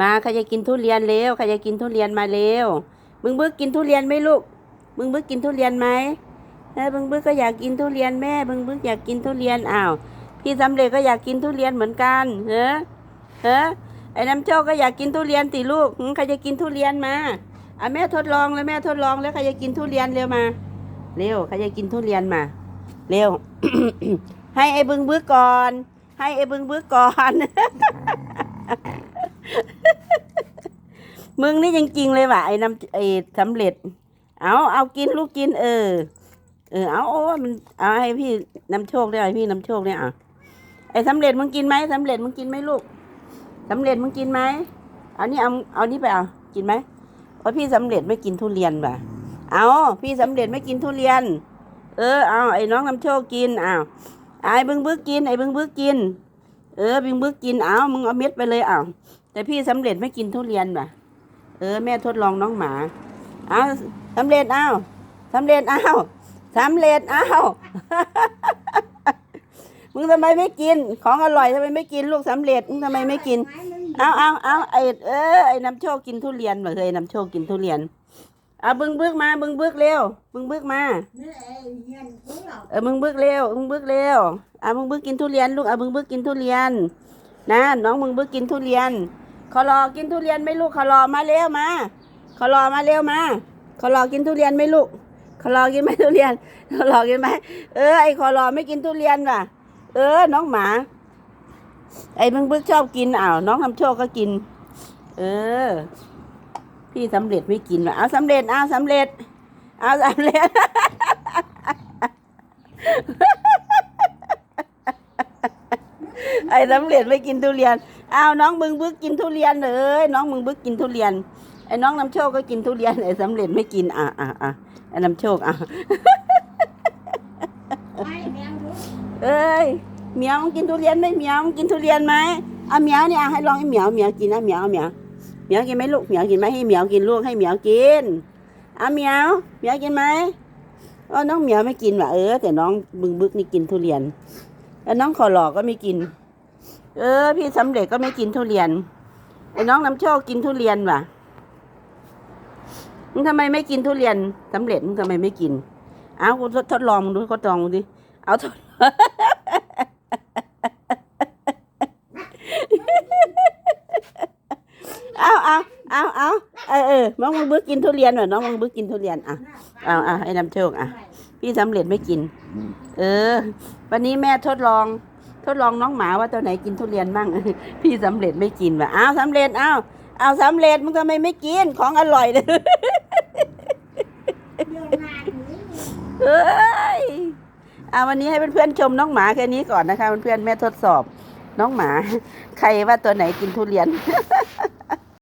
มาใครจะกินทุเรียนเร็วใครจะกินทุเรียนมาเร็วบึงบึกกินทุเรียนไหมลูกบึงบึกกินทุเรียนไหมเออบึงบึกก็อยากกินทุเรียนแม่บึงบึกอยากกินทุเรียนอ้าวพี่สำเร็จก็อยากกินทุเรียนเหมือนกันเฮ้อเฮ้อไอ้น้ำโชคก็อยากกินทุเรียนติลูกใครจะกินทุเรียนมาอะแม่ทดลองแล้วแม่ทดลองแล้วใครจะกินทุเรียนเร็วมา เร็วใครจะกินทุเรียนมา เร็ว ให้ไอ้บึงบึกก่อน ให้ไอ้บึงบึกก่อน มึงนี่จริงๆเลยว่ะไอ้น้ำไอ้สำเร็จ เอาเอากินลูกกิน เออ เออเอาโอ้มันเอาให้พี่น้ำโชคได้ให้พี่น้ำโชคเนี่ยอะไอ้สำเร็จมึงกินไหมสำเร็จมึงกินไหมลูกสำเร็จมึงกินไหมเอานี่เอาเอานี่ไปเอากินไหมเพราะพี่สำเร็จไม่กินทุเรียนว่ะเอาพี่สำเร็จไม่กินทุเรียน เออเอาไอ้น้องน้ำโชคกินอ้าวไอ้บึงบึ้กกินไอ้บึงบึ้กกิน เออบึงบึ้กกินเอามึงเอาเม็ดไปเลยเอาแต่พี่สำเร็จไม่กินทุเรียนว่ะ เออแม่ทดลองน้องหมาเอาสำเร็จเอาสำเร็จเอาสำเร็จเอามึงทำไมไม่กิน ของอร่อยทำไมไม่กินลูกสำเร็จมึงทำไมไม่กิน เอาเอาเอาไอเออไอน้ำโชคกินทุเรียนมาเคยน้ำโชคกินทุเรียนเอาบึงบึกมาบึงบึกเร็วบึงบึกมาเออมึงบึกเร็วมึงบึกเร็วอะมึงบึกกินทุเรียนลูกอะมึงบึกกินทุเรียน นะน้องมึงบึกกินทุเรียน ขอรอกินทุเรียนไหมลูกขอรอมาเร็วมาขอรอมาเร็วมาขอรอกินทุเรียนไหมลูกขอรอกินไหมทุเรียนขอรอกินไหมเออไอขอรอไม่กินทุเรียนว่ะ เออ น้องหมา ไอ้มึงบึกชอบกินอ้าวน้องทำโชคก็กิน เออ พี่สำเร็จไม่กินว่ะเอาสำเร็จเอาสำเร็จเอาสำเร็จ ไอ้สำเร็จไม่กินทุเรียน อ้าวน้องมึงบึกกินทุเรียนเลยน้องมึงบึกกินทุเรียน ไอ้น้องน้ำโชคก็กินทุเรียน ไอ้สำเร็จไม่กิน อะอะอะไอ้น้ำโชคอะเอ้ยเหมียวมึงกินทุเรียนไหมเหมียวมึงกินทุเรียนไหมเอาเหมียวเนี่ยให้ลองให้เหมียวเหมียวกินนะเหมียวเหมียวเหมียวกินไหมลูกเหมียวกินไหมให้เหมียวกินลูกให้เหมียวกินเอาเหมียวเหมียวกินไหมอ๋อน้องเหมียวไม่กินว่ะเออแต่น้องบึงบึกนี่กินทุเรียนแล้วน้องขอหลอกก็ไม่กิน เออ พี่สำเร็จก็ไม่กินทุเรียนไอ้น้องน้ำโชคกินทุเรียนว่ะมึงทำไมไม่กินทุเรียนสำเร็จมึงทำไมไม่กิน เอากูทดทดลองมึงดูทดลองมึงดิเอาทดเอาเอาเอาเอาเออเออน้องมึงบึกกินทุเรียนหน่อยน้องมึงบึกกินทุเรียนอะเอาเอาไอ้น้ำโชคอะ พี่สำเร็จไม่กิน เออ วันนี้แม่ทดลอง ทดลองน้องหมาว่าตัวไหนกินทุเรียนบ้าง พี่สำเร็จไม่กินว่ะอ้าวสำเร็จอ้าวเอาสำเร็จมึงทำไมไม่กินของอร่อยเลยเฮ้ยเอาวันนี้ให้เพื่อนๆชมน้องหมาแค่นี้ก่อนนะคะเพื่อนๆแม่ทดสอบน้องหมา ใครว่าตัวไหนกินทุเรียน